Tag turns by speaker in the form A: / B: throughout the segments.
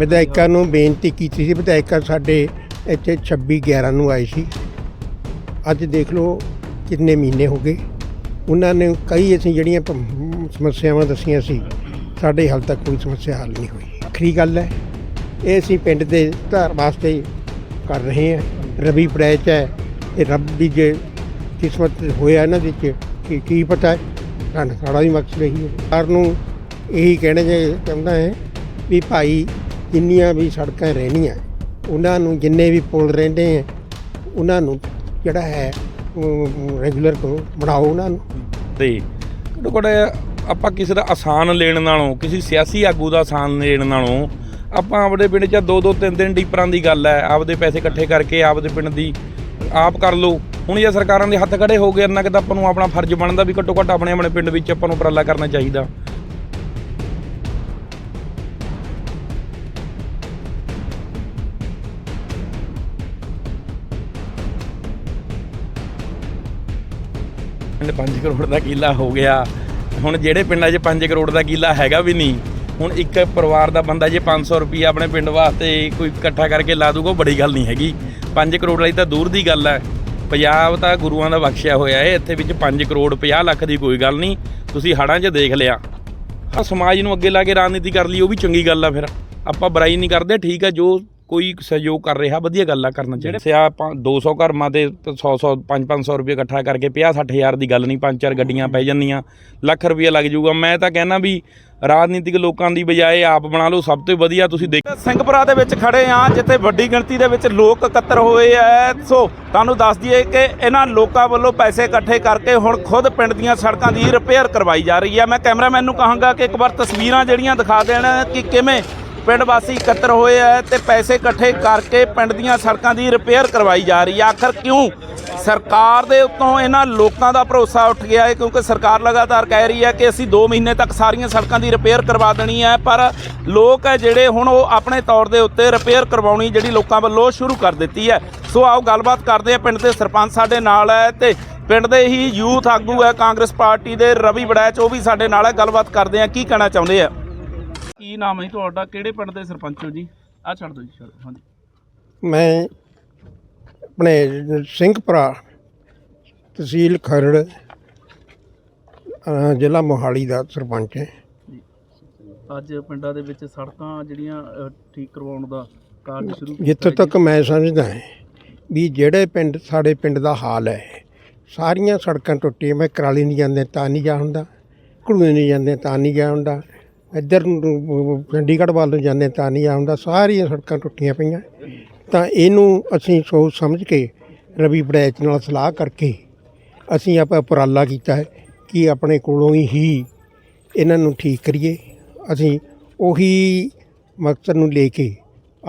A: ਵਿਧਾਇਕਾਂ ਨੂੰ ਬੇਨਤੀ ਕੀਤੀ ਸੀ, ਵਿਧਾਇਕਾਂ ਸਾਡੇ ਇੱਥੇ 26 11 ਨੂੰ ਆਏ ਸੀ। ਅੱਜ ਦੇਖ ਲਓ ਕਿੰਨੇ ਮਹੀਨੇ ਹੋ ਗਏ। ਉਹਨਾਂ ਨੇ ਕਈ ਅਸੀਂ ਜਿਹੜੀਆਂ ਪ- ਸਮੱਸਿਆਵਾਂ ਦੱਸੀਆਂ ਸੀ, ਸਾਡੇ ਹਾਲ ਤੱਕ ਕੋਈ ਸਮੱਸਿਆ ਹੱਲ ਨਹੀਂ ਹੋਈ। ਆਖਰੀ ਗੱਲ ਹੈ, ਇਹ ਅਸੀਂ ਪਿੰਡ ਦੇ ਧਾਰ ਵਾਸਤੇ ਕਰ ਰਹੇ ਹਾਂ। ਰਵੀ ਪ੍ਰੈਚ ਹੈ, ਇਹ ਰੱਬ ਦੀ ਜੇ ਕਿਸਮਤ ਹੋਇਆ ਇਹਨਾਂ ਦੇ ਵਿੱਚ, ਕੀ ਕੀ ਪਤਾ ਹੈ ਸਾਡਾ ਸਾਡਾ ਵੀ ਮਕਸਦ ਇਹੀ ਹੈ। ਸਰਕਾਰ ਨੂੰ ਇਹੀ ਕਹਿਣਾ ਚਾਹ- ਚਾਹੁੰਦਾ ਹੈ ਵੀ ਭਾਈ ਜਿੰਨੀਆਂ ਵੀ ਸੜਕਾਂ ਰਹਿਣੀਆਂ। ਉਹਨਾਂ ਨੂੰ ਜਿੰਨੇ ਵੀ ਪੁਲ ਰਹਿੰਦੇ ਹੈ ਉਹਨਾਂ ਨੂੰ ਜਿਹੜਾ ਹੈ ਰੈਗੂਲਰ ਕਰੋ ਬਣਾਓ ਉਹਨਾਂ ਨੂੰ।
B: ਤੇ ਘੱਟੋ ਘੱਟ ਆਪਾਂ ਕਿਸੇ ਦਾ ਆਸਾਨ ਲੈਣ ਨਾਲੋਂ, ਕਿਸੇ ਸਿਆਸੀ ਆਗੂ ਦਾ ਆਸਾਨ ਲੈਣ ਨਾਲੋਂ ਆਪਾਂ ਆਪਣੇ ਪਿੰਡ 'ਚ ਦੋ ਦੋ, ਤਿੰਨ ਤਿੰਨ ਡੀਪਰਾਂ ਦੀ ਗੱਲ ਹੈ। ਆਪਦੇ ਪੈਸੇ ਇਕੱਠੇ ਕਰਕੇ ਆਪਦੇ ਪਿੰਡ ਦੀ ਆਪ ਕਰ ਲਓ। ਹੁਣ ਜੇ ਸਰਕਾਰਾਂ ਦੇ ਹੱਥ ਖੜੇ ਹੋ ਗਏ, ਇੰਨਾ ਕਿ ਤਾਂ ਆਪਾਂ ਨੂੰ ਆਪਣਾ ਫਰਜ਼ ਬਣਦਾ ਵੀ ਘੱਟੋ ਘੱਟ ਆਪਣੇ ਆਪਣੇ ਪਿੰਡ ਵਿੱਚ ਆਪਾਂ ਨੂੰ ਉਪਰਾਲਾ ਕਰਨਾ ਚਾਹੀਦਾ। 5 ਕਰੋੜ ਦਾ ਕਿੱਲਾ ਹੋ ਗਿਆ। ਹੁਣ ਜਿਹੜੇ ਪਿੰਡਾਂ 'ਚ 5 ਕਰੋੜ ਦਾ ਕਿੱਲਾ ਹੈਗਾ ਵੀ ਨਹੀਂ, ਹੁਣ ਇੱਕ ਪਰਿਵਾਰ ਦਾ ਬੰਦਾ ਜੇ 500 ਰੁਪਏ ਆਪਣੇ ਪਿੰਡ ਵਾਸਤੇ ਕੋਈ ਇਕੱਠਾ ਕਰਕੇ ਲਾ ਦੂਗਾ ਉਹ ਬੜੀ ਗੱਲ ਨਹੀਂ ਹੈਗੀ। 5 ਕਰੋੜ ਲਈ ਤਾਂ ਦੂਰ ਦੀ ਗੱਲ ਹੈ। ਪੰਜਾਬ ਤਾਂ ਗੁਰੂਆਂ ਦਾ ਬਖਸ਼ਿਆ ਹੋਇਆ ਹੈ ਇੱਥੇ ਵਿੱਚ 5 ਕਰੋੜ 50 ਲੱਖ ਦੀ ਕੋਈ ਗੱਲ ਨਹੀਂ। ਤੁਸੀਂ ਹੜਾਂ 'ਚ ਦੇਖ ਲਿਆ। ਹਾਂ ਸਮਾਜ ਨੂੰ ਅੱਗੇ ਲਾ ਕੇ ਰਾਜਨੀਤੀ ਕਰ ਲਈ, ਉਹ ਵੀ ਚੰਗੀ ਗੱਲ ਆ ਫਿਰ। ਆਪਾਂ ਬੁਰਾਈ ਨਹੀਂ ਕਰਦੇ, ਠੀਕ ਆ, ਜੋ ਕੋਈ ਸਹਿਯੋਗ ਕਰ ਰਿਹਾ ਵਧੀਆ ਗੱਲ ਆ ਕਰਨਾ ਚਾਹੀਦਾ ਸਿਆ ਆਪਾਂ 200 ਘਰਮਾਂ ਤੇ 100 100 5 500 ਰੁਪਏ ਇਕੱਠਾ ਕਰਕੇ 50 60 ਹਜ਼ਾਰ ਦੀ ਗੱਲ ਨਹੀਂ ਪੰਜ ਚਾਰ ਗੱਡੀਆਂ ਪੈ ਜਾਂਦੀਆਂ ਲੱਖ ਰੁਪਏ ਲੱਗ ਜਾਊਗਾ। ਮੈਂ ਤਾਂ ਕਹਿੰਦਾ ਵੀ ਰਾਜਨੀਤਿਕ ਲੋਕਾਂ ਦੀ ਬਜਾਏ ਆਪ ਬਣਾ ਲਓ ਸਭ ਤੋਂ ਵਧੀਆ ਤੁਸੀਂ ਦੇਖ
C: ਸਿੰਘਪੁਰਾ ਦੇ ਵਿੱਚ ਖੜੇ ਆ ਜਿੱਥੇ ਵੱਡੀ ਗਿਣਤੀ ਦੇ ਵਿੱਚ ਲੋਕ ਇਕੱਤਰ ਹੋਏ ਐ। ਸੋ ਤੁਹਾਨੂੰ ਦੱਸ ਦਈਏ ਕਿ ਇਹਨਾਂ ਲੋਕਾਂ ਵੱਲੋਂ ਪੈਸੇ ਇਕੱਠੇ ਕਰਕੇ ਹੁਣ ਖੁਦ ਪਿੰਡ ਦੀਆਂ ਸੜਕਾਂ ਦੀ ਰਿਪੇਅਰ ਕਰਵਾਈ ਜਾ ਰਹੀ ਹੈ ਮੈਂ ਕੈਮਰਾਮੈਨ ਨੂੰ ਕਹਾਂਗਾ ਕਿ ਇੱਕ ਵਾਰ ਤਸਵੀਰਾਂ ਜਿਹੜੀਆਂ ਦਿਖਾ ਦੇਣ ਕਿ ਕਿਵੇਂ ਪਿੰਡ ਵਾਸੀ ਇਕੱਤਰ ਹੋਏ ਐ ਤੇ ਪੈਸੇ ਇਕੱਠੇ ਕਰਕੇ ਪਿੰਡ ਦੀਆਂ ਸੜਕਾਂ ਦੀ ਰਿਪੇਅਰ ਕਰਵਾਈ ਜਾ ਰਹੀ ਹੈ ਆਖਰ ਕਿਉਂ? ਸਰਕਾਰ ਦੇ ਉੱਤੋਂ ਇਹਨਾਂ ਲੋਕਾਂ ਦਾ ਭਰੋਸਾ ਉੱਠ ਗਿਆ ਹੈ, ਕਿਉਂਕਿ ਸਰਕਾਰ ਲਗਾਤਾਰ ਕਹਿ ਰਹੀ ਹੈ ਕਿ ਅਸੀਂ 2 ਮਹੀਨੇ ਤੱਕ ਸਾਰੀਆਂ ਸੜਕਾਂ ਦੀ ਰਿਪੇਅਰ ਕਰਵਾ ਦੇਣੀ ਹੈ, ਪਰ ਲੋਕ ਹੈ ਜਿਹੜੇ ਹੁਣ ਉਹ ਆਪਣੇ ਤੌਰ ਦੇ ਉੱਤੇ ਰਿਪੇਅਰ ਕਰਵਾਉਣੀ ਜਿਹੜੀ ਲੋਕਾਂ ਵੱਲੋਂ ਸ਼ੁਰੂ ਕਰ ਦਿੱਤੀ ਹੈ। ਸੋ ਆਓ ਗੱਲਬਾਤ ਕਰਦੇ ਹਾਂ ਪਿੰਡ ਦੇ ਸਰਪੰਚ ਸਾਡੇ ਨਾਲ ਹੈ ਤੇ ਪਿੰਡ ਦੇ ਹੀ ਯੂਥ ਆਗੂ ਹੈ ਕਾਂਗਰਸ ਪਾਰਟੀ ਦੇ ਰਵੀ ਬੜੈਚ ਉਹ ਵੀ ਸਾਡੇ ਨਾਲ ਹੈ। ਗੱਲਬਾਤ ਕਰਦੇ ਆ ਕੀ ਕਹਿਣਾ ਚਾਹੁੰਦੇ ਆ? ਕੀ ਨਾਮ ਹੈ ਜੀ ਤੁਹਾਡਾ? ਕਿਹੜੇ ਪਿੰਡ ਦੇ ਸਰਪੰਚ ਹੋ ਜੀ? ਆ ਛੱਡ ਦਿਓ ਜੀ ਛੱਡ ਦਿਓ, ਹਾਂਜੀ।
A: ਮੈਂ ਆਪਣੇ ਸਿੰਘਪੁਰਾ ਤਹਿਸੀਲ ਖਰੜ ਅ, ਜ਼ਿਲ੍ਹਾ ਮੋਹਾਲੀ ਦਾ ਸਰਪੰਚ ਹੈ।
C: ਅੱਜ ਪਿੰਡਾਂ ਦੇ ਵਿੱਚ ਸੜਕਾਂ ਜਿਹੜੀਆਂ ਅ, ਠੀਕ ਕਰਵਾਉਣ ਦਾ ਕਾਰਜ ਸ਼ੁਰੂ ਕੀਤਾ
A: ਜਿੱਥੇ। ਤੱਕ ਮੈਂ ਸਮਝਦਾ ਹਾਂ ਵੀ ਜਿਹੜੇ ਪਿੰਡ ਸਾਡੇ ਪਿੰਡ ਦਾ ਹਾਲ ਹੈ ਸਾਰੀਆਂ ਸੜਕਾਂ ਟੁੱਟੀਆਂ ਮੈਂ ਕਰਾਲੀ ਨਹੀਂ ਜਾਂਦੇ ਤਾਂ ਨਹੀਂ ਜਾ ਹੁੰਦਾ ਘੜੂਏ ਨਹੀਂ ਜਾਂਦੇ ਤਾਂ ਨਹੀਂ ਜਾ ਹੁੰਦਾ। ਇੱਧਰ ਨੂੰ ਚੰਡੀਗੜ੍ਹ ਵੱਲ ਨੂੰ ਜਾਂਦੇ ਤਾਂ ਨਹੀਂ ਜਾ ਹੁੰਦਾ ਸਾਰੀਆਂ ਸੜਕਾਂ ਟੁੱਟੀਆਂ ਪਈਆਂ। ਤਾਂ ਇਹਨੂੰ ਅਸੀਂ ਸੋਚ ਸਮਝ ਕੇ ਰਵੀ ਬੜੈਚ ਨਾਲ ਸਲਾਹ ਕਰਕੇ ਅਸੀਂ ਆਪਾਂ ਉਪਰਾਲਾ ਕੀਤਾ ਹੈ ਕਿ ਆਪਣੇ ਕੋਲੋਂ ਹੀ ਇਹਨਾਂ ਨੂੰ ਠੀਕ ਕਰੀਏ। ਅਸੀਂ ਉਹੀ ਮਕਸਦ ਨੂੰ ਲੈ ਕੇ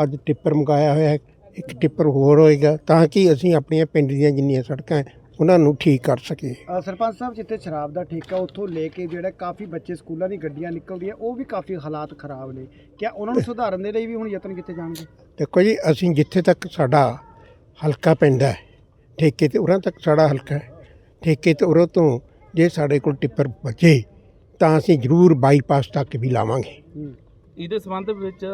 A: ਅੱਜ ਟਿੱਪਰ ਮੰਗਾਇਆ ਹੋਇਆ ਹੈ। ਇੱਕ ਟਿੱਪਰ ਹੋਰ ਹੋਏਗਾ, ਤਾਂ ਕਿ ਅਸੀਂ ਆਪਣੀਆਂ ਪਿੰਡ ਦੀਆਂ ਜਿੰਨੀਆਂ ਸੜਕਾਂ ਉਹਨਾਂ ਨੂੰ ਠੀਕ ਕਰ ਸਕੀਏ
D: ਅ, ਸਰਪੰਚ ਸਾਹਿਬ ਜਿੱਥੇ ਸ਼ਰਾਬ ਦਾ ਠੇਕਾ ਉੱਥੋਂ ਲੈ ਕੇ ਜਿਹੜਾ ਕਾਫੀ ਬੱਚੇ ਸਕੂਲਾਂ ਦੀ ਗੱਡੀਆਂ ਨਿਕਲਦੀਆਂ ਉਹ ਵੀ ਕਾਫੀ ਹਾਲਾਤ ਖਰਾਬ ਨੇ। ਕਿਆ ਉਹਨਾਂ ਨੂੰ ਸੁਧਾਰਨ ਦੇ ਲਈ ਵੀ ਹੁਣ ਯਤਨ ਕੀਤੇ ਜਾਣਗੇ?
A: ਦੇਖੋ ਜੀ ਅਸੀਂ ਜਿੱਥੇ ਤੱਕ ਸਾਡਾ ਹਲਕਾ ਪੈਂਦਾ ਹੈ ਠੇਕੇ ਤੇ ਉਰਾਂ ਤੱਕ ਸਾਡਾ ਹਲਕਾ ਹੈ ਠੇਕੇ ਤੇ ਉਰੋਂ ਤੋਂ ਜੇ ਸਾਡੇ ਕੋਲ ਟਿੱਪਰ ਬਚੇ ਤਾਂ ਅਸੀਂ ਜ਼ਰੂਰ ਬਾਈਪਾਸ ਤੱਕ ਵੀ ਲਾਵਾਂਗੇ।
C: ਇਹਦੇ ਸੰਬੰਧ ਵਿੱਚ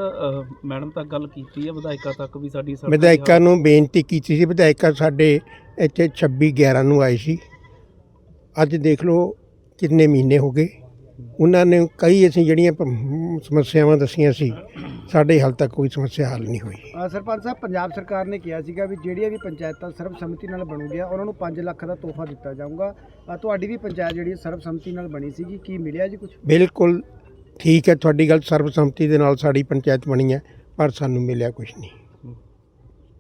C: ਮੈਡਮ ਤੱਕ ਗੱਲ ਕੀਤੀ ਹੈ ਵਿਧਾਇਕਾ ਤੱਕ ਵੀ ਸਾਡੀ
A: ਵਿਧਾਇਕਾਂ ਨੂੰ ਬੇਨਤੀ ਕੀਤੀ ਸੀ ਵਿਧਾਇਕਾਂ ਸਾਡੇ ਇੱਥੇ 26 11 ਨੂੰ ਆਏ ਸੀ। ਅੱਜ ਦੇਖ ਲਓ ਕਿੰਨੇ ਮਹੀਨੇ ਹੋ ਗਏ। ਉਹਨਾਂ ਨੇ ਕਈ ਅਸੀਂ ਜਿਹੜੀਆਂ ਸਮੱਸਿਆਵਾਂ ਦੱਸੀਆਂ ਸੀ ਸਾਡੇ ਹਾਲ ਤੱਕ ਕੋਈ ਸਮੱਸਿਆ ਹੱਲ ਨਹੀਂ ਹੋਈ।
D: ਸਰਪੰਚ ਸਾਹਿਬ ਪੰਜਾਬ ਸਰਕਾਰ ਨੇ ਕਿਹਾ ਸੀਗਾ ਵੀ ਜਿਹੜੀਆਂ ਵੀ ਪੰਚਾਇਤਾਂ ਸਰਬਸੰਮਤੀ ਨਾਲ ਬਣੂਗੀਆਂ ਉਹਨਾਂ ਨੂੰ 5 ਲੱਖ ਦਾ ਤੋਹਫਾ ਦਿੱਤਾ ਜਾਊਗਾ। ਤੁਹਾਡੀ ਵੀ ਪੰਚਾਇਤ ਜਿਹੜੀ ਸਰਬਸੰਮਤੀ ਨਾਲ ਬਣੀ ਸੀਗੀ ਕੀ ਮਿਲਿਆ ਜੀ ਕੁਝ
A: ਬਿਲਕੁਲ ਠੀਕ ਹੈ ਤੁਹਾਡੀ ਗੱਲ ਸਰਬਸੰਮਤੀ ਦੇ ਨਾਲ ਸਾਡੀ ਪੰਚਾਇਤ ਬਣੀ ਹੈ ਪਰ ਸਾਨੂੰ ਮਿਲਿਆ ਕੁਝ ਨਹੀਂ।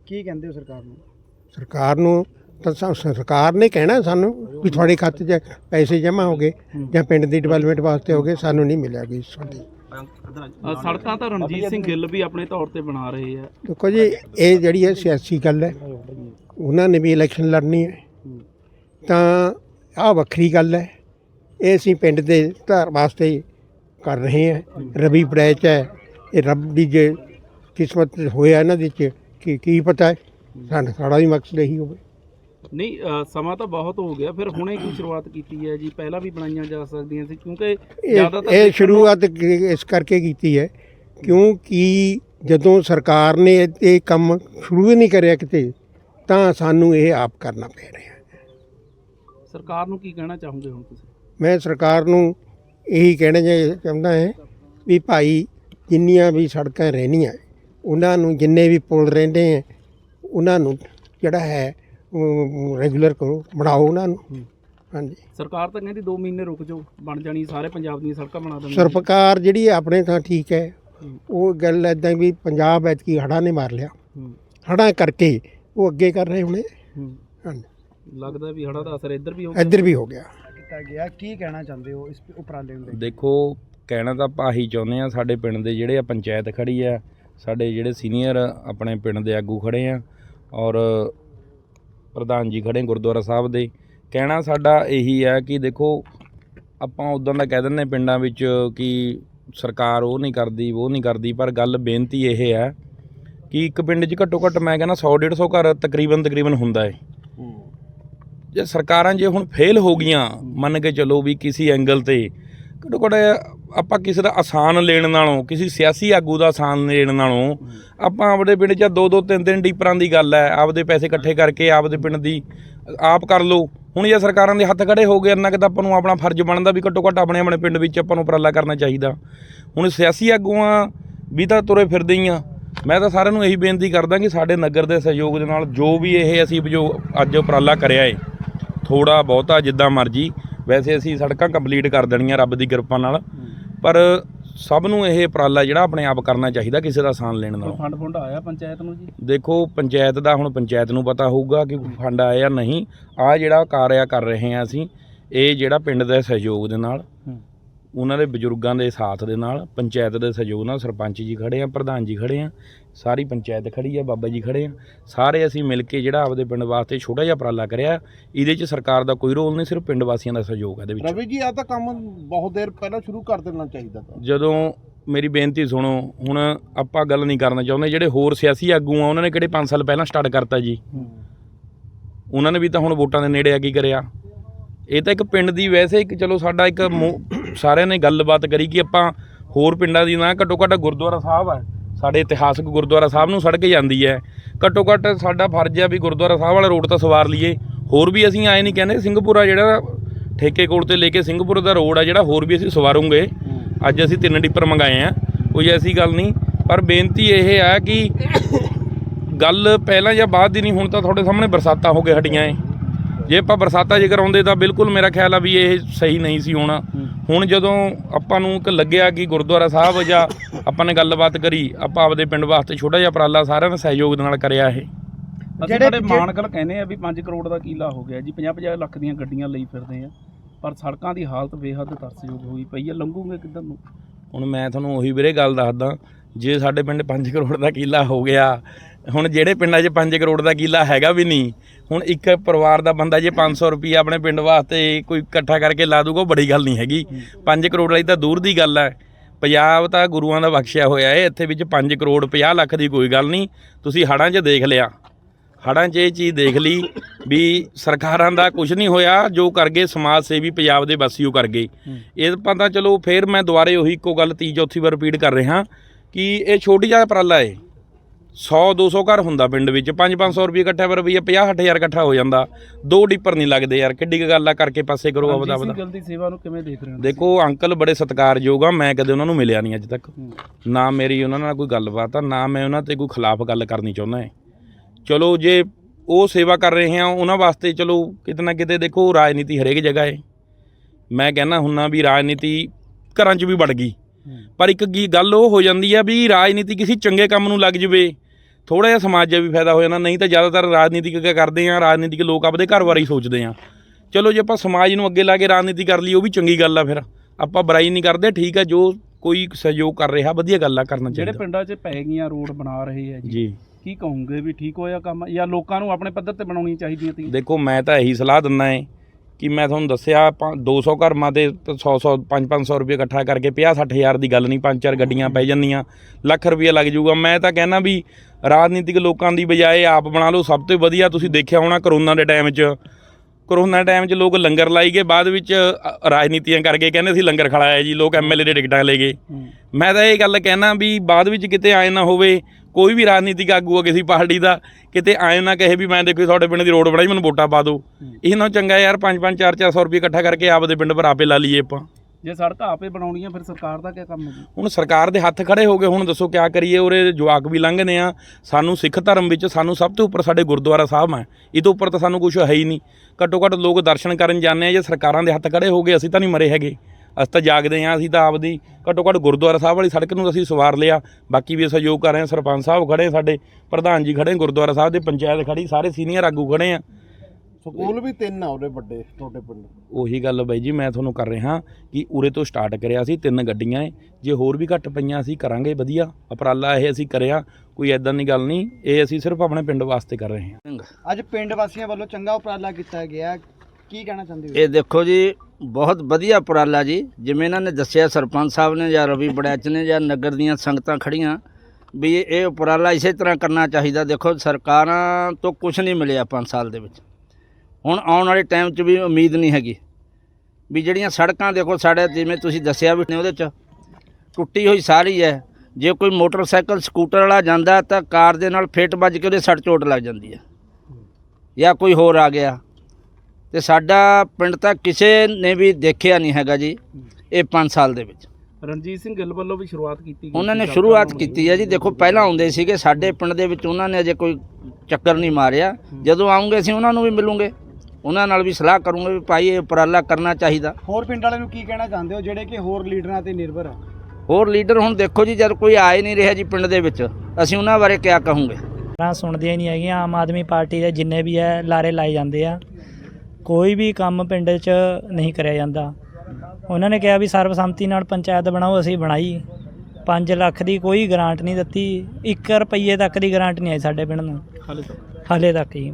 D: ਕੀ ਕਹਿੰਦੇ ਹੋ ਸਰਕਾਰ ਨੂੰ?
A: ਸਰਕਾਰ ਨੂੰ ਤਾਂ ਸ- ਸਰਕਾਰ ਨੇ ਕਹਿਣਾ ਸਾਨੂੰ ਵੀ ਤੁਹਾਡੇ ਖਾਤੇ 'ਚ ਪੈਸੇ ਜਮ੍ਹਾਂ ਹੋ ਗਏ ਜਾਂ ਪਿੰਡ ਦੀ ਡਿਵੈਲਪਮੈਂਟ ਵਾਸਤੇ ਹੋ ਗਏ ਸਾਨੂੰ ਨਹੀਂ ਮਿਲਿਆ ਕੋਈ ਸਾਡੀ
C: ਅ, ਸੜਕਾਂ ਤਾਂ ਰਣਜੀਤ ਸਿੰਘ ਗਿੱਲ ਵੀ ਆਪਣੇ ਤੌਰ ਤੇ ਬਣਾ ਰਹੇ ਆ।
A: ਦੇਖੋ ਜੀ ਇਹ ਜਿਹੜੀ ਹੈ ਸਿਆਸੀ ਗੱਲ ਹੈ ਉਹਨਾਂ ਨੇ ਵੀ ਇਲੈਕਸ਼ਨ ਲੜਨੀ ਹੈ। ਤਾਂ ਆਹ ਵੱਖਰੀ ਗੱਲ ਹੈ ਇਹ ਅਸੀਂ ਪਿੰਡ ਦੇ ਧਾਰ ਵਾਸਤੇ ਕਰ ਰਹੇ ਹਾਂ। ਰਵੀ ਬੜੈਚ ਹੈ। ਇਹ ਰੱਬ ਦੀ ਜੇ ਕਿਸਮਤ ਹੋਇਆ ਇਹਨਾਂ ਦੇ ਚ ਕੀ ਕੀ ਪਤਾ ਹੈ? ਸਾਡਾ ਸਾਡਾ ਵੀ ਮਕਸਦ ਇਹੀ ਹੋਵੇ।
C: ਨਹੀਂ ਅ, ਸਮਾਂ ਤਾਂ ਬਹੁਤ ਹੋ ਗਿਆ। ਫਿਰ ਹੁਣੇ ਕੀ ਸ਼ੁਰੂਆਤ ਕੀਤੀ ਹੈ ਜੀ? ਪਹਿਲਾਂ ਵੀ ਬਣਾਈਆਂ ਜਾ ਸਕਦੀਆਂ ਸੀ ਕਿਉਂਕਿ
A: ਇਹ
C: ਜ਼ਿਆਦਾਤਰ
A: ਇਹ
C: ਦੇਖਣ ਨੂੰ-
A: ਸ਼ੁਰੂਆਤ ਕ- ਇਸ ਕਰਕੇ ਕੀਤੀ ਹੈ ਕਿਉਂਕਿ ਜਦੋਂ ਸਰਕਾਰ ਨੇ ਇਹ- ਇਹ ਕੰਮ ਸ਼ੁਰੂ ਹੀ ਨਹੀਂ ਕਰਿਆ ਕਿਤੇ ਤਾਂ ਸਾਨੂੰ ਇਹ ਆਪ ਕਰਨਾ ਪੈ ਰਿਹਾ
C: ਸਰਕਾਰ ਨੂੰ ਕੀ ਕਹਿਣਾ ਚਾਹੋਗੇ ਹੁਣ ਤੁਸੀਂ?
A: ਮੈਂ ਸਰਕਾਰ ਨੂੰ ਇਹੀ ਕਹਿਣਾ ਚਾਹ- ਚਾਹੁੰਦਾ ਹਾਂ ਵੀ ਭਾਈ ਜਿੰਨੀਆਂ ਵੀ ਸੜਕਾਂ ਰਹਿਣੀਆਂ ਉਹਨਾਂ ਨੂੰ ਜਿੰਨੇ ਵੀ ਪੁਲ ਰਹਿੰਦੇ ਹੈ ਉਹਨਾਂ ਨੂੰ ਜਿਹੜਾ ਹੈ ਰੈਗੂਲਰ ਕਰੋ ਬਣਾਓ ਉਹਨਾਂ ਨੂੰ। ਹਾਂਜੀ।
C: ਸਰਕਾਰ ਤਾਂ ਕਹਿੰਦੀ 2 ਮਹੀਨੇ ਰੁਕ ਜਾਓ ਬਣ ਜਾਣੀ ਸਾਰੇ ਪੰਜਾਬ ਦੀਆਂ ਸੜਕਾਂ ਬਣਾ ਦੇਣਗੇ
A: ਸਰਕਾਰ ਜਿਹੜੀ ਹੈ ਆਪਣੇ ਥਾਂ ਠੀਕ ਹੈ ਉਹ ਗੱਲ ਐਦਾਂ ਵੀ ਪੰਜਾਬ ਐਤਕੀ ਹੜ੍ਹਾਂ ਨੇ ਮਾਰ ਲਿਆ।
C: ਹੂੰ,
A: ਹੜ੍ਹਾਂ ਕਰਕੇ ਉਹ ਅੱਗੇ ਕਰ ਰਹੇ ਹੁਣੇ।
C: ਹੂੰ।
A: ਹਾਂਜੀ।
C: ਲੱਗਦਾ ਵੀ ਹੜਾ ਦਾ ਅਸਰ ਇੱਧਰ ਵੀ
A: ਇੱਧਰ ਵੀ ਹੋ ਗਿਆ।
D: ਕੀਤਾ ਗਿਆ। ਕੀ ਕਹਿਣਾ ਚਾਹੁੰਦੇ ਹੋ ਇਸ ਉਪਰਾਲੇ ਨੂੰ ਦੇਖ ਕੇ?
B: ਦੇਖੋ, ਕਹਿਣਾ ਤਾਂ ਆਪਾਂ ਆਹੀ ਚਾਹੁੰਦੇ ਆ ਸਾਡੇ ਪਿੰਡ ਦੇ ਜਿਹੜੇ ਆ ਪੰਚਾਇਤ ਖੜੀ ਆ, ਸਾਡੇ ਜਿਹੜੇ ਸੀਨੀਅਰ ਆਪਣੇ ਪਿੰਡ ਦੇ ਆਗੂ ਖੜੇ ਆ ਔਰ ਪ੍ਰਧਾਨ ਜੀ ਖੜੇ ਗੁਰਦੁਆਰਾ ਸਾਹਿਬ ਦੇ। ਕਹਿਣਾ ਸਾਡਾ ਇਹੀ ਆ ਕਿ ਦੇਖੋ, ਆਪਾਂ ਉਦਾਂ ਦਾ ਕਹਿ ਦਿੰਦੇ ਪਿੰਡਾਂ ਵਿੱਚ ਕਿ ਸਰਕਾਰ ਉਹ ਨਹੀਂ ਕਰਦੀ, ਉਹ ਨਹੀਂ ਕਰਦੀ, ਪਰ ਗੱਲ ਬੇਨਤੀ ਇਹ ਹੈ ਕਿ ਇੱਕ ਪਿੰਡ 'ਚ ਘੱਟੋ ਘੱਟ ਮੈਂ ਕਹਿੰਦਾ 100 150 ਘਰ ਤਕਰੀਬਨ ਤਕਰੀਬਨ ਹੁੰਦਾ ਹੈ ਜੇ ਸਰਕਾਰਾਂ ਜੇ ਹੁਣ ਫੇਲ ਹੋ ਗਈਆਂ, ਮੰਨ ਕੇ ਚੱਲੋ ਵੀ ਕਿਸੇ ਐਂਗਲ ਤੇ, ਘੱਟੋ ਘੱਟ ਆਪਾਂ ਕਿਸੇ ਦਾ ਆਸਾਨ ਲੈਣ ਨਾਲੋਂ, ਕਿਸੇ ਸਿਆਸੀ ਆਗੂ ਦਾ ਆਸਾਨ ਲੈਣ ਨਾਲੋਂ ਆਪਾਂ ਆਪਣੇ ਪਿੰਡ 'ਚ ਦੋ ਦੋ, ਤਿੰਨ ਤਿੰਨ ਡੀਪਰਾਂ ਦੀ ਗੱਲ ਹੈ, ਆਪਦੇ ਪੈਸੇ ਇਕੱਠੇ ਕਰਕੇ ਆਪਦੇ ਪਿੰਡ ਦੀ ਆਪ ਕਰ ਲਓ। ਹੁਣ ਜੇ ਸਰਕਾਰਾਂ ਦੇ ਹੱਥ ਖੜੇ ਹੋ ਗਏ, ਇੰਨਾ ਕਿ ਤਾਂ ਆਪਾਂ ਨੂੰ ਆਪਣਾ ਫਰਜ਼ ਬਣਦਾ ਵੀ ਘੱਟੋ ਘੱਟ ਆਪਣੇ ਆਪਣੇ ਪਿੰਡ ਵਿੱਚ ਆਪਾਂ ਨੂੰ ਉਪਰਾਲਾ ਕਰਨਾ ਚਾਹੀਦਾ। ਹੁਣ ਸਿਆਸੀ ਆਗੂਆਂ ਵੀ ਤਾਂ ਤੁਰੇ ਫਿਰਦੇ ਹੀ ਆ। ਮੈਂ ਤਾਂ ਸਾਰਿਆਂ ਨੂੰ ਇਹੀ ਬੇਨਤੀ ਕਰਦਾ ਕਿ ਸਾਡੇ ਨਗਰ ਦੇ ਸਹਿਯੋਗ ਦੇ ਨਾਲ ਜੋ ਵੀ ਇਹ ਅਸੀਂ ਜੋ ਅੱਜ ਉਪਰਾਲਾ ਕਰਿਆ ਏ ਥੋੜਾ ਬਹੁਤਾ ਜਿੱਦਾਂ ਮਰਜ਼ੀ। ਵੈਸੇ ਅਸੀਂ ਸੜਕਾਂ ਕੰਪਲੀਟ ਕਰ ਦੇਣੀਆਂ ਰੱਬ ਦੀ ਕਿਰਪਾ ਨਾਲ। ਪਰ ਸਭ ਨੂੰ ਇਹ ਉਪਰਾਲਾ ਜਿਹੜਾ ਆਪਣੇ ਆਪ ਕਰਨਾ ਚਾਹੀਦਾ ਕਿਸੇ ਦਾ ਆਸਾਨ ਲੈਣ ਨਾਲੋਂ।
C: ਫੰਡ ਫੰਡ ਆਇਆ ਪੰਚਾਇਤ ਨੂੰ ਜੀ?
B: ਦੇਖੋ ਪੰਚਾਇਤ ਦਾ ਹੁਣ ਪੰਚਾਇਤ ਨੂੰ ਪਤਾ ਹੋਊਗਾ ਕਿ ਫੰਡ ਆਇਆ ਜਾਂ ਨਹੀਂ। ਆ ਜਿਹੜਾ ਕਾਰਿਆ ਕਰ ਰਹੇ ਹਾਂ ਅਸੀਂ ਇਹ ਜਿਹੜਾ ਪਿੰਡ ਦੇ ਸਹਿਯੋਗ ਦੇ ਨਾਲ। ਉਹਨਾਂ ਦੇ ਬਜ਼ੁਰਗਾਂ ਦੇ ਸਾਥ ਦੇ ਨਾਲ ਪੰਚਾਇਤ ਦੇ ਸਹਿਯੋਗ ਨਾਲ ਸਰਪੰਚ ਜੀ ਖੜੇ ਆ ਪ੍ਰਧਾਨ ਜੀ ਖੜੇ ਆ। ਸਾਰੀ ਪੰਚਾਇਤ ਖੜੀ ਆ ਬਾਬਾ ਜੀ ਖੜੇ ਆ। ਸਾਰੇ ਅਸੀਂ ਮਿਲ ਕੇ ਜਿਹੜਾ ਆਪਦੇ ਪਿੰਡ ਵਾਸਤੇ ਛੋਟਾ ਜਿਹਾ ਉਪਰਾਲਾ ਕਰਿਆ। ਇਹਦੇ 'ਚ ਸਰਕਾਰ ਦਾ ਕੋਈ ਰੋਲ ਨਹੀਂ ਸਿਰਫ ਪਿੰਡ ਵਾਸੀਆਂ ਦਾ ਸਹਿਯੋਗ ਹੈ ਇਹਦੇ ਵਿੱਚ।
E: ਰਵੀ ਜੀ ਆ ਤਾਂ ਕੰਮ ਬਹੁਤ ਦੇਰ ਪਹਿਲਾਂ ਸ਼ੁਰੂ ਕਰ ਦੇਣਾ ਚਾਹੀਦਾ ਤਾਂ।
B: ਜਦੋਂ ਮੇਰੀ ਬੇਨਤੀ ਸੁਣੋ ਹੁਣ ਆਪਾਂ ਗੱਲ ਨਹੀਂ ਕਰਨਾ ਚਾਹੁੰਦੇ ਜਿਹੜੇ ਹੋਰ ਸਿਆਸੀ ਆਗੂ ਆ ਉਹਨਾਂ ਨੇ ਕਿਹੜੇ 5 ਸਾਲ ਪਹਿਲਾਂ ਸਟਾਰਟ ਕਰਤਾ ਜੀ? ਉਹਨਾਂ ਨੇ ਵੀ ਤਾਂ ਹੁਣ ਵੋਟਾਂ ਦੇ ਨੇੜੇ ਆ ਕੀ ਕਰਿਆ। ਇਹ ਤਾਂ ਇੱਕ ਪਿੰਡ ਦੀ ਵੈਸੇ ਇੱਕ ਚਲੋ ਸਾਡਾ ਇੱਕ ਸਾਰਿਆਂ ਨੇ ਗੱਲਬਾਤ ਕਰੀ ਕਿ ਆਪਾਂ ਹੋਰ ਪਿੰਡਾਂ ਦੀ ਨਾ ਘੱਟੋ ਘੱਟ ਗੁਰਦੁਆਰਾ ਸਾਹਿਬ ਹੈ ਸਾਡੇ ਇਤਿਹਾਸਕ ਗੁਰਦੁਆਰਾ ਸਾਹਿਬ ਨੂੰ ਸੜਕ ਜਾਂਦੀ ਹੈ। ਘੱਟੋ ਘੱਟ ਸਾਡਾ ਫਰਜ਼ ਹੈ ਵੀ ਗੁਰਦੁਆਰਾ ਸਾਹਿਬ ਵਾਲਾ ਰੋਡ ਤਾਂ ਸਵਾਰ ਲਈਏ। ਹੋਰ ਵੀ ਅਸੀਂ ਆਏ ਨਹੀਂ ਕਹਿੰਦੇ ਸਿੰਘਪੁਰਾ ਜਿਹੜਾ ਠੇਕੇ ਕੋਲ ਤੇ ਲੈ ਕੇ ਸਿੰਘਪੁਰ ਦਾ ਰੋਡ ਆ ਜਿਹੜਾ ਹੋਰ ਵੀ ਅਸੀਂ ਸਵਾਰੂਗੇ। ਅੱਜ ਅਸੀਂ ਤਿੰਨ ਡਿੱਪਰ ਮੰਗਾਏ ਆ ਕੋਈ ਐਸੀ ਗੱਲ ਨਹੀਂ। ਪਰ ਬੇਨਤੀ ਇਹ ਹੈ ਕਿ ਗੱਲ ਪਹਿਲਾਂ ਜਾਂ ਬਾਅਦ ਦੀ ਨਹੀਂ ਹੁਣ ਤਾਂ ਤੁਹਾਡੇ ਸਾਹਮਣੇ ਬਰਸਾਤਾਂ ਹੋ ਕੇ ਹਟੀਆਂ ਏ ਜੇ ਆਪਾਂ ਬਰਸਾਤਾਂ ਜੇ ਕਰਾਉਂਦੇ ਤਾਂ ਬਿਲਕੁਲ ਮੇਰਾ ਖਿਆਲ ਆ ਵੀ ਇਹ ਸਹੀ ਨਹੀਂ ਸੀ ਹੋਣਾ। ਹੁਣ ਜਦੋਂ ਆਪਾਂ ਨੂੰ ਇੱਕ ਲੱਗਿਆ ਕਿ ਗੁਰਦੁਆਰਾ ਸਾਹਿਬ ਜਾਂ ਆਪਾਂ ਨੇ ਗੱਲਬਾਤ ਕਰੀ ਆਪਾਂ ਆਪਦੇ ਪਿੰਡ ਵਾਸਤੇ ਛੋਟਾ ਜਿਹਾ ਉਪਰਾਲਾ ਸਾਰਿਆਂ ਦੇ ਸਹਿਯੋਗ ਦੇ ਨਾਲ ਕਰਿਆ ਇਹ।
C: ਅਸੀਂ
D: ਜਿਹੜੇ-
C: ਮਾਣਗਲ ਕਹਿੰਦੇ ਆ ਵੀ 5 ਕਰੋੜ ਦਾ ਕੀਲਾ ਹੋ ਗਿਆ ਜੀ 50-50 ਲੱਖ ਦੀਆਂ ਗੱਡੀਆਂ ਲਈ ਫਿਰਦੇ ਆ ਪਰ ਸੜਕਾਂ ਦੀ ਹਾਲਤ ਬੇਹੱਦ ਤਰਸਯੋਗ ਹੋਈ ਪਈ ਆ। ਲੰਘੂਗੇ ਕਿੱਧਰ ਨੂੰ?
B: ਹੁਣ ਮੈਂ ਤੁਹਾਨੂੰ ਉਹੀ ਵੀਰੇ ਗੱਲ ਦੱਸਦਾ ਜੇ ਸਾਡੇ ਪਿੰਡ 5 ਕਰੋੜ ਦਾ ਕੀਲਾ ਹੋ ਗਿਆ ਹੁਣ ਜਿਹੜੇ ਪਿੰਡਾਂ 'ਚ 5 ਕਰੋੜ ਦਾ ਕੀਲਾ ਹੈਗਾ ਵੀ ਨਹੀਂ ਹੁਣ ਇੱਕ ਪਰਿਵਾਰ ਦਾ ਬੰਦਾ ਜੇ 500 ਰੁਪਏ ਆਪਣੇ ਪਿੰਡ ਵਾਸਤੇ ਕੋਈ ਇਕੱਠਾ ਕਰਕੇ ਲਾ ਦੂਗਾ ਉਹ ਬੜੀ ਗੱਲ ਨਹੀਂ ਹੈਗੀ। 5 ਕਰੋੜ ਲਈ ਤਾਂ ਦੂਰ ਦੀ ਗੱਲ ਹੈ। ਪੰਜਾਬ ਤਾਂ ਗੁਰੂਆਂ ਦਾ ਬਖਸ਼ਿਆ ਹੋਇਆ ਹੈ ਇੱਥੇ ਵਿੱਚ 5 ਕਰੋੜ 50 ਲੱਖ ਦੀ ਕੋਈ ਗੱਲ ਨਹੀਂ ਤੁਸੀਂ ਹੜਾਂ 'ਚ ਦੇਖ ਲਿਆ। ਹੜਾਂ 'ਚ ਇਹ ਚੀਜ਼ ਦੇਖ ਲਈ ਵੀ ਸਰਕਾਰਾਂ ਦਾ ਕੁਝ ਨਹੀਂ ਹੋਇਆ ਜੋ ਕਰ ਗਏ ਸਮਾਜ ਸੇਵੀ ਪੰਜਾਬ ਦੇ ਵਾਸੀਓ ਕਰ ਗਏ। ਇਹ ਪਤਾ ਚਲੋ ਫੇਰ ਮੈਂ ਦੁਬਾਰੇ ਉਹੀ ਇੱਕੋ ਗੱਲ ਤੀ ਚੌਥੀ ਵਾਰ ਰਿਪੀਟ ਕਰ ਰਿਹਾ ਕਿ ਇਹ ਛੋਟੀ ਜਿਹਾ ਉਪਰਾਲਾ ਏ। 100 200 ਘਰ ਹੁੰਦਾ ਪਿੰਡ ਵਿੱਚ 5-500 ਰੁਪਏ ਇਕੱਠਾ ਪਰ ਰੁਪਏ 50-60000 ਇਕੱਠਾ ਹੋ ਜਾਂਦਾ। ਦੋ ਡਿੱਪਰ ਨਹੀਂ ਲੱਗਦੇ ਯਾਰ ਕਿੱਡੀ ਕੁ ਗੱਲ ਆ ਕਰਕੇ ਪਾਸੇ ਕਰੋ ਆਪਦਾ ਆਪਦਾ
C: ਗਿੱਲ ਦੀ ਸੇਵਾ ਨੂੰ ਕਿਵੇਂ ਦੇਖ ਰਹੇ ਹੋ
B: ਦੇਖੋ ਅੰਕਲ ਬੜੇ ਸਤਿਕਾਰਯੋਗ ਆ ਮੈਂ ਕਦੇ ਉਹਨਾਂ ਨੂੰ ਮਿਲਿਆ ਨਹੀਂ ਅੱਜ ਤੱਕ। ਨਾ ਮੇਰੀ ਉਹਨਾਂ ਨਾਲ ਕੋਈ ਗੱਲਬਾਤ ਆ ਨਾ ਮੈਂ ਉਹਨਾਂ ਤੇ ਕੋਈ ਖਿਲਾਫ ਗੱਲ ਕਰਨੀ ਚਾਹੁੰਦਾ ਹਾਂ। ਚਲੋ ਜੇ ਉਹ ਸੇਵਾ ਕਰ ਰਹੇ ਆ ਉਹਨਾਂ ਵਾਸਤੇ ਚਲੋ ਕਿਤੇ ਨਾ ਕਿਤੇ ਦੇਖੋ ਰਾਜਨੀਤੀ ਹਰੇਕ ਜਗ੍ਹਾ ਹੈ। ਮੈਂ ਕਹਿੰਦਾ ਹੁੰਨਾ ਵੀ ਰਾਜਨੀਤੀ ਘਰਾਂ 'ਚ ਵੀ ਵੜ ਗਈ। ਪਰ ਇੱਕ ਗੱਲ ਉਹ ਹੋ ਜਾਂਦੀ ਆ ਵੀ ਰਾਜਨੀਤੀ ਕਿਸੇ ਚੰਗੇ ਕੰਮ ਨੂੰ ਲੱਗ ਜਵੇ। ਥੋੜਾ ਜਿਹਾ ਸਮਾਜ 'ਚ ਵੀ ਫਾਇਦਾ ਹੋ ਜਾਂਦਾ ਨਹੀਂ ਤਾਂ ਜ਼ਿਆਦਾਤਰ ਰਾਜਨੀਤਿਕ ਕਰਦੇ ਆ ਰਾਜਨੀਤਿਕ ਲੋਕ ਆਪਦੇ ਘਰ ਬਾਰੇ ਹੀ ਸੋਚਦੇ ਆ ਚਲੋ ਜੇ ਆਪਾਂ ਸਮਾਜ ਨੂੰ ਅੱਗੇ ਲਾ ਕੇ ਰਾਜਨੀਤੀ ਕਰ ਲਈ ਉਹ ਵੀ ਚੰਗੀ ਗੱਲ ਆ ਫਿਰ। ਆਪਾਂ ਬੁਰਾਈ ਨਹੀਂ ਕਰਦੇ ਠੀਕ ਆ ਜੋ ਕੋਈ ਸਹਿਯੋਗ ਕਰ ਰਿਹਾ ਵਧੀਆ ਗੱਲ ਆ ਕਰਨਾ
C: ਜਿਹੜੇ
B: ਚਾਹੀਦਾ।
C: ਪਿੰਡਾਂ 'ਚ ਪੈ ਗਈਆਂ ਰੋਡ ਬਣਾ ਰਹੇ ਆ ਜੀ ਕੀ ਕਹੋਗੇ ਵੀ ਠੀਕ ਹੋਇਆ ਕੰਮ? ਜਾਂ ਲੋਕਾਂ ਨੂੰ ਆਪਣੇ ਪੱਧਰ ਤੇ ਬਣਾਉਣੀ ਚਾਹੀਦੀਆਂ ਤੀ
B: ਦੇਖੋ ਮੈਂ ਤਾਂ ਇਹੀ ਸਲਾਹ ਦਿੰਦਾ ਏ ਕਿ ਮੈਂ ਤੁਹਾਨੂੰ ਦੱਸਿਆ ਆਪਾਂ 200 ਘਰਮਾਂ ਤੇ 100 100 5-500 ਰੁਪਏ ਇਕੱਠਾ ਕਰਕੇ 50-60 ਹਜ਼ਾਰ ਦੀ ਗੱਲ ਨਹੀਂ ਪੰਜ ਚਾਰ ਗੱਡੀਆਂ ਪੈ ਜਾਂਦੀਆਂ ਲੱਖ ਰੁਪਏ ਲੱਗ ਜਾਊਗਾ। ਮੈਂ ਤਾਂ ਕਹਿੰਦਾ ਵੀ ਰਾਜਨੀਤਿਕ ਲੋਕਾਂ ਦੀ ਬਜਾਏ ਆਪ ਬਣਾ ਲਓ ਸਭ ਤੋਂ ਵਧੀਆ ਤੁਸੀਂ ਦੇਖਿਆ ਹੋਣਾ ਕਰੋਨਾ ਦੇ ਟਾਈਮ 'ਚ। ਕਰੋਨਾ ਟਾਈਮ 'ਚ ਲੋਕ ਲੰਗਰ ਲਾਈ ਗਏ ਬਾਅਦ ਵਿੱਚ ਰਾਜਨੀਤੀਆਂ ਕਰਕੇ ਕਹਿੰਦੇ ਸੀ ਲੰਗਰ ਖੜਾਇਆ ਜੀ ਲੋਕ ਐਮਐਲਏ ਦੇ ਟਿਕਟਾਂ ਲੈ ਗਏ। ਮੈਂ ਤਾਂ ਇਹ ਗੱਲ ਕਹਿਣਾ ਵੀ ਬਾਅਦ ਵਿੱਚ ਕਿਤੇ ਆਏ ਨਾ ਹੋਵੇ ਕੋਈ ਵੀ ਰਾਜਨੀਤਿਕ ਆਗੂ ਆ ਕਿਸੇ ਪਾਰਟੀ ਦਾ ਕਿਤੇ ਆਏ ਨਾ ਕਹੇ ਵੀ ਮੈਂ ਦੇਖੋ ਤੁਹਾਡੇ ਪਿੰਡ ਦੀ ਰੋਡ ਬਣਾਈ ਮੈਨੂੰ ਵੋਟਾਂ ਪਾ ਦਿਓ। ਇਹ ਨਾ ਚੰਗਾ ਯਾਰ 5-5 4-400 ਰੁਪਏ ਇਕੱਠਾ ਕਰਕੇ ਆਪਦੇ ਪਿੰਡ ਪਰ ਆਪੇ ਲਾ ਲਈਏ ਆਪਾਂ।
C: ਜੇ ਸੜਕਾਂ ਆਪੇ ਬਣਾਉਣੀਆਂ ਫਿਰ ਸਰਕਾਰ ਦਾ ਕੀ ਕੰਮ ਹੈ
B: ਹੁਣ ਸਰਕਾਰ ਦੇ ਹੱਥ ਖੜੇ ਹੋ ਗਏ ਹੁਣ ਦੱਸੋ ਕਿਆ ਕਰੀਏ ਉਰੇ ਜਵਾਕ ਵੀ ਲੰਘਦੇ ਆ। ਸਾਨੂੰ ਸਿੱਖ ਧਰਮ ਵਿੱਚ ਸਾਨੂੰ ਸਭ ਤੋਂ ਉੱਪਰ ਸਾਡੇ ਗੁਰਦੁਆਰਾ ਸਾਹਿਬ ਹੈ ਇਹ ਤੋਂ ਉੱਪਰ ਤਾਂ ਸਾਨੂੰ ਕੁਝ ਹੈ ਹੀ ਨਹੀਂ। ਘੱਟੋ ਘੱਟ ਲੋਕ ਦਰਸ਼ਨ ਕਰਨ ਜਾਂਦੇ ਆ ਜੇ ਸਰਕਾਰਾਂ ਦੇ ਹੱਥ ਖੜੇ ਹੋ ਗਏ ਅਸੀਂ ਤਾਂ ਨਹੀਂ ਮਰੇ ਹੈਗੇ। ਅਸੀਂ ਤਾਂ ਜਾਗਦੇ ਆ ਅਸੀਂ ਤਾਂ ਆਪਦੀ ਘੱਟੋ ਘੱਟ ਗੁਰਦੁਆਰਾ ਸਾਹਿਬ ਵਾਲੀ ਸੜਕ ਨੂੰ ਅਸੀਂ ਸਵਾਰ ਲਿਆ। ਬਾਕੀ ਵੀ ਸਹਿਯੋਗ ਕਰ ਰਹੇ ਆ ਸਰਪੰਚ ਸਾਹਿਬ ਖੜੇ ਸਾਡੇ ਪ੍ਰਧਾਨ ਜੀ ਖੜੇ ਗੁਰਦੁਆਰਾ ਸਾਹਿਬ ਦੇ ਪੰਚਾਇਤ ਖੜੀ ਸਾਰੇ ਸੀਨੀਅਰ ਆਗੂ ਖੜੇ ਆ।
E: ਸਕੂਲ ਵੀ ਤਿੰਨ ਆ ਉਹਦੇ ਵੱਡੇ ਤੁਹਾਡੇ ਪਿੰਡ।
B: ਉਹੀ ਗੱਲ ਬਾਈ ਜੀ ਮੈਂ ਤੁਹਾਨੂੰ ਕਰ ਰਿਹਾ ਕਿ ਉਰੇ ਤੋਂ ਸਟਾਰਟ ਕਰਿਆ ਸੀ ਤਿੰਨ ਗੱਡੀਆਂ ਏ। ਜੇ ਹੋਰ ਵੀ ਘੱਟ ਪਈਆਂ ਅਸੀਂ ਕਰਾਂਗੇ ਵਧੀਆ। ਉਪਰਾਲਾ ਇਹ ਅਸੀਂ ਕਰਿਆ ਕੋਈ ਐਦਾਂ ਦੀ ਗੱਲ ਨਹੀਂ ਇਹ ਅਸੀਂ ਸਿਰਫ ਆਪਣੇ ਪਿੰਡ ਵਾਸਤੇ ਕਰ ਰਹੇ ਹਾਂ।
D: ਅੱਜ ਪਿੰਡ ਵਾਸੀਆਂ ਵੱਲੋਂ ਚੰਗਾ ਉਪਰਾਲਾ ਕੀਤਾ ਗਿਆ ਕੀ ਕਹਿਣਾ ਚਾਹੁੰਦੇ ਹੋ?
F: ਇਹ ਦੇਖੋ ਜੀ ਬਹੁਤ ਵਧੀਆ ਉਪਰਾਲਾ ਜੀ। ਜਿਵੇਂ ਇਹਨਾਂ ਨੇ ਦੱਸਿਆ, ਸਰਪੰਚ ਸਾਹਿਬ ਨੇ ਜਾਂ ਰਵੀ ਬੜੈਚ ਨੇ ਜਾਂ ਨਗਰ ਦੀਆਂ ਸੰਗਤਾਂ ਖੜੀਆਂ ਵੀ ਇਹ ਉਪਰਾਲਾ ਇਸੇ ਤਰ੍ਹਾਂ ਕਰਨਾ ਚਾਹੀਦਾ। ਦੇਖੋ, ਸਰਕਾਰਾਂ ਤੋਂ ਕੁਝ ਨਹੀਂ ਮਿਲਿਆ 5 ਸਾਲ ਦੇ ਵਿੱਚ। ਹੁਣ ਆਉਣ ਵਾਲੇ ਟਾਈਮ 'ਚ ਵੀ ਉਮੀਦ ਨਹੀਂ ਹੈਗੀ ਵੀ ਜਿਹੜੀਆਂ ਸੜਕਾਂ, ਦੇਖੋ ਸਾਡੇ ਜਿਵੇਂ ਤੁਸੀਂ ਦੱਸਿਆ ਵੀ ਨੇ ਉਹਦੇ 'ਚ ਟੁੱਟੀ ਹੋਈ ਸਾਰੀ ਹੈ। ਜੇ ਕੋਈ ਮੋਟਰਸਾਈਕਲ, ਸਕੂਟਰ ਵਾਲਾ ਜਾਂਦਾ ਤਾਂ ਕਾਰ ਦੇ ਨਾਲ ਫੇਟ ਵੱਜ ਕੇ ਉਹਦੇ ਸੱਟ ਚੋਟ ਲੱਗ ਜਾਂਦੀ ਹੈ ਜਾਂ ਕੋਈ ਹੋਰ ਆ ਗਿਆ। ਤੇ ਸਾਡਾ ਪਿੰਡ ਤਾਂ ਕਿਸੇ ਨੇ ਵੀ ਦੇਖਿਆ ਨਹੀਂ ਹੈਗਾ ਜੀ ਇਹ 5 ਸਾਲ ਦੇ ਵਿੱਚ।
C: ਰਣਜੀਤ ਸਿੰਘ ਗਿੱਲ ਵੱਲੋਂ ਵੀ ਸ਼ੁਰੂਆਤ ਕੀਤੀ ਗਈ
F: ਉਹਨਾਂ ਨੇ ਸ਼ੁਰੂਆਤ ਕੀਤੀ ਹੈ ਜੀ। ਦੇਖੋ ਪਹਿਲਾਂ ਆਉਂਦੇ ਸੀਗੇ ਸਾਡੇ ਪਿੰਡ ਦੇ ਵਿੱਚ ਉਹਨਾਂ ਨੇ ਅਜੇ ਕੋਈ ਚੱਕਰ ਨਹੀਂ ਮਾਰਿਆ। ਜਦੋਂ ਆਉਂਗੇ ਅਸੀਂ ਉਹਨਾਂ ਨੂੰ ਵੀ ਮਿਲੂਗੇ। ਉਹਨਾਂ ਨਾਲ ਵੀ ਸਲਾਹ ਕਰੂੰਗੇ ਵੀ ਭਾਈ ਇਹ ਉਪਰਾਲਾ ਕਰਨਾ ਚਾਹੀਦਾ।
D: ਹੋਰ ਪਿੰਡ ਵਾਲਿਆਂ ਨੂੰ ਕੀ ਕਹਿਣਾ ਚਾਹੁੰਦੇ ਹੋ? ਜਿਹੜੇ ਕਿ ਹੋਰ ਲੀਡਰਾਂ ਤੇ ਨਿਰਭਰ ਆ।
F: ਹੋਰ ਲੀਡਰ ਹੁਣ ਦੇਖੋ ਜੀ ਜਦ ਕੋਈ ਆ ਹੀ ਨਹੀਂ ਰਿਹਾ ਜੀ ਪਿੰਡ ਦੇ ਵਿੱਚ ਅਸੀਂ ਉਹਨਾਂ ਬਾਰੇ ਕਿਆ ਕਹੂੰਗੇ?
G: ਨਾ ਸੁਣਦੀਆਂ ਹੀ ਨਹੀਂ ਹੈਗੀਆਂ। ਆਮ ਆਦਮੀ ਪਾਰਟੀ ਦੇ ਜਿੰਨੇ ਵੀ ਹੈ ਲਾਰੇ ਲਾਏ ਜਾਂਦੇ ਆ। ਕੋਈ ਵੀ ਕੰਮ ਪਿੰਡ 'ਚ ਨਹੀਂ ਕਰਿਆ ਜਾਂਦਾ। ਉਹਨਾਂ ਨੇ ਕਿਹਾ ਵੀ ਸਰਬਸੰਮਤੀ ਨਾਲ ਪੰਚਾਇਤ ਬਣਾਓ ਅਸੀਂ ਬਣਾਈ। 5 ਲੱਖ ਦੀ ਕੋਈ ਗ੍ਰਾਂਟ ਨਹੀਂ ਦਿੱਤੀ। 1 ਰੁਪਈਏ ਤੱਕ ਦੀ ਗ੍ਰਾਂਟ ਨਹੀਂ ਆਈ ਸਾਡੇ ਪਿੰਡ ਨੂੰ।
C: ਹਾਲੇ ਤੱਕ?
G: ਹਾਲੇ ਤੱਕ ਹੀ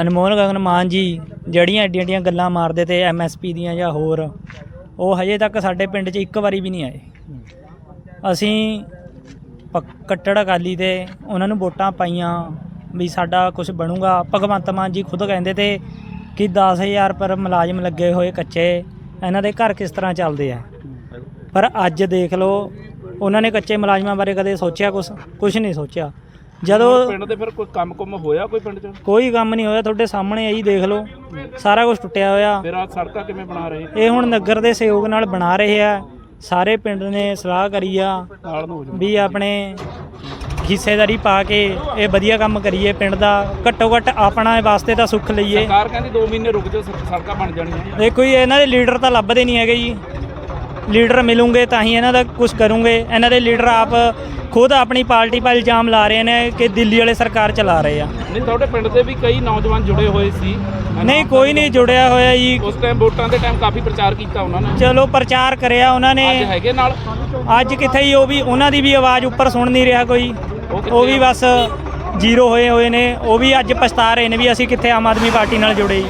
G: ਅਨਮੋਲ ਗਗਨ ਮਾਨ ਜੀ ਜਿਹੜੀਆਂ ਐਡੀਆਂ ਐਡੀਆਂ ਗੱਲਾਂ ਮਾਰਦੇ ਤੇ ਐਮਐਸਪੀ ਦੀਆਂ ਜਾਂ ਹੋਰ ਉਹ ਹਜੇ ਤੱਕ ਸਾਡੇ ਪਿੰਡ 'ਚ ਇੱਕ ਵਾਰੀ ਵੀ ਨਹੀਂ ਆਏ। ਅਸੀਂ ਕੱਟੜ ਅਕਾਲੀ ਤੇ ਉਹਨਾਂ ਨੂੰ ਵੋਟਾਂ ਪਾਈਆਂ ਵੀ ਸਾਡਾ ਕੁਝ ਬਣੂਗਾ। ਭਗਵੰਤ ਮਾਨ ਜੀ ਖੁਦ ਕਹਿੰਦੇ ਤੇ ਕਿ 10000 ਪਰ ਮੁਲਾਜ਼ਮ ਲੱਗੇ ਹੋਏ ਕੱਚੇ ਇਹਨਾਂ ਦੇ ਘਰ ਕਿਸ ਤਰ੍ਹਾਂ ਚੱਲਦੇ ਆ? ਪਰ ਅੱਜ ਦੇਖ ਲਓ ਉਹਨਾਂ ਨੇ ਕੱਚੇ ਮੁਲਾਜ਼ਮਾਂ ਬਾਰੇ ਕਦੇ ਸੋਚਿਆ ਕੁਝ ਕੁਝ ਨਹੀਂ ਸੋਚਿਆ। ਜਦੋਂ
C: ਪਿੰਡ ਦੇ ਫਿਰ ਕੋਈ ਕੰਮ ਕੁਮ ਹੋਇਆ ਕੋਈ ਪਿੰਡ 'ਚ?
G: ਕੋਈ ਕੰਮ ਨਹੀਂ ਹੋਇਆ ਤੁਹਾਡੇ ਸਾਹਮਣੇ ਆਈ ਦੇਖ ਲਓ। ਸਾਰਾ ਕੁਝ ਟੁੱਟਿਆ ਹੋਇਆ।
C: ਫਿਰ ਆ ਸੜਕਾਂ ਕਿਵੇਂ ਬਣਾ ਰਹੇ?
G: ਇਹ ਹੁਣ ਨਗਰ ਦੇ ਸਹਿਯੋਗ ਨਾਲ ਬਣਾ ਰਹੇ ਆ। ਸਾਰੇ ਪਿੰਡ ਨੇ ਸਲਾਹ ਕਰੀ ਆ। ਵੀ ਆਪਣੇ ਹਿੱਸੇਦਾਰੀ ਪਾ ਕੇ ਇਹ ਵਧੀਆ ਕੰਮ ਕਰੀਏ ਪਿੰਡ ਦਾ ਘੱਟੋ ਘੱਟ ਆਪਣਾ ਵਾਸਤੇ ਤਾਂ ਸੁੱਖ ਲਈਏ।
C: ਸਰਕਾਰ ਕਹਿੰਦੀ 2 ਮਹੀਨੇ ਰੁਕ ਜਾਓ ਸੜ- ਸੜਕਾਂ ਬਣ ਜਾਣੀਆਂ
G: ਦੇਖੋ ਜੀ ਇਹਨਾਂ ਦੇ ਲੀਡਰ ਤਾਂ ਲੱਭਦੇ ਨਹੀਂ ਹੈਗੇ ਜੀ। ਲੀਡਰ ਮਿਲੂਗੇ ਤਾਂ ਹੀ ਇਹਨਾਂ ਦਾ ਕੁਝ ਕਰੂੰਗੇ। ਇਹਨਾਂ ਦੇ ਲੀਡਰ ਆਪ ਖੁਦ ਆਪਣੀ ਪਾਰਟੀ 'ਤੇ ਇਲਜ਼ਾਮ ਲਾ ਰਹੇ ਨੇ ਕਿ ਦਿੱਲੀ ਵਾਲੇ ਸਰਕਾਰ ਚਲਾ ਰਹੇ ਆ।
C: ਨਹੀਂ ਤੁਹਾਡੇ ਪਿੰਡ ਦੇ ਵੀ ਕਈ ਨੌਜਵਾਨ ਜੁੜੇ ਹੋਏ ਸੀ।
G: ਨਹੀਂ ਕੋਈ ਨਹੀਂ ਜੁੜਿਆ ਹੋਇਆ ਜੀ।
C: ਉਸ ਟਾਈਮ ਵੋਟਾਂ ਦੇ ਟਾਈਮ ਕਾਫੀ ਪ੍ਰਚਾਰ ਕੀਤਾ ਉਹਨਾਂ ਨੇ।
G: ਚਲੋ ਪ੍ਰਚਾਰ ਕਰਿਆ ਉਹਨਾਂ
C: ਅੱਜ
G: ਨੇ
C: ਹੈਗੇ ਨਾਲ?
G: ਅੱਜ ਕਿੱਥੇ ਹੀ ਉਹ ਵੀ ਉਹਨਾਂ ਦੀ ਵੀ ਆਵਾਜ਼ ਉੱਪਰ ਸੁਣ ਨਹੀਂ ਰਿਹਾ ਕੋਈ। ਉਹ ਵੀ ਬਸ ਜ਼ੀਰੋ ਹੋਏ ਹੋਏ ਨੇ ਉਹ ਵੀ ਅੱਜ ਪਛਤਾ ਰਹੇ ਨੇ ਵੀ ਅਸੀਂ ਕਿੱਥੇ ਆਮ ਆਦਮੀ ਪਾਰਟੀ ਨਾਲ ਜੁੜੇ ਜੀ।